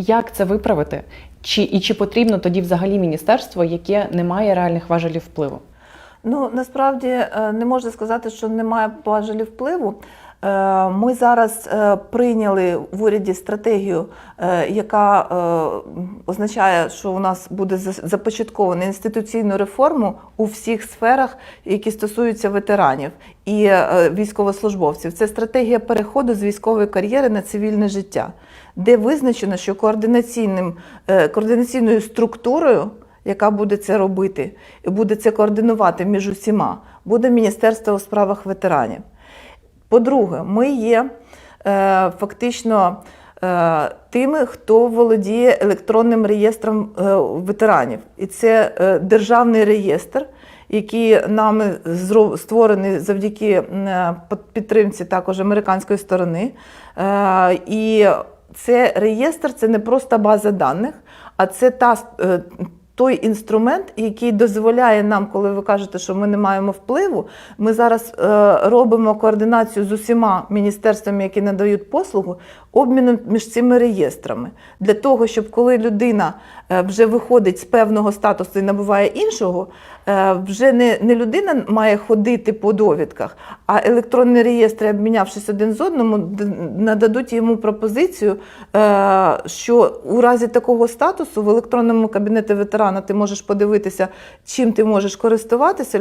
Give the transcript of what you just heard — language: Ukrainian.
Як це виправити? Чи і чи потрібно тоді взагалі міністерство, яке не має реальних важелів впливу? Ну насправді е, не можна сказати, що немає важелів впливу. Е, Ми зараз е, прийняли в уряді стратегію, е, яка означає, що у нас буде за- започатковано інституційну реформу у всіх сферах, які стосуються ветеранів і військовослужбовців. Це стратегія переходу з військової кар'єри на цивільне життя, де визначено, що координаційним координаційною структурою яка буде це робити і буде це координувати між усіма, буде Міністерство у справах ветеранів. По-друге, ми є е, фактично е, тими, хто володіє електронним реєстром е, ветеранів. І це е, державний реєстр, який нами створений завдяки е, підтримці також американської сторони. Е, І це реєстр це не просто база даних, а це та е, той інструмент, який дозволяє нам, коли ви кажете, що ми не маємо впливу, ми зараз е, робимо координацію з усіма міністерствами, які надають послугу, обміном між цими реєстрами. Для того, щоб коли людина е, вже виходить з певного статусу і набуває іншого, е, вже не, не людина має ходити по довідках, а електронні реєстри, обмінявшись один з одному, нададуть йому пропозицію, е, що у разі такого статусу в електронному кабінеті ветерана ти можеш подивитися, чим ти можеш користуватися.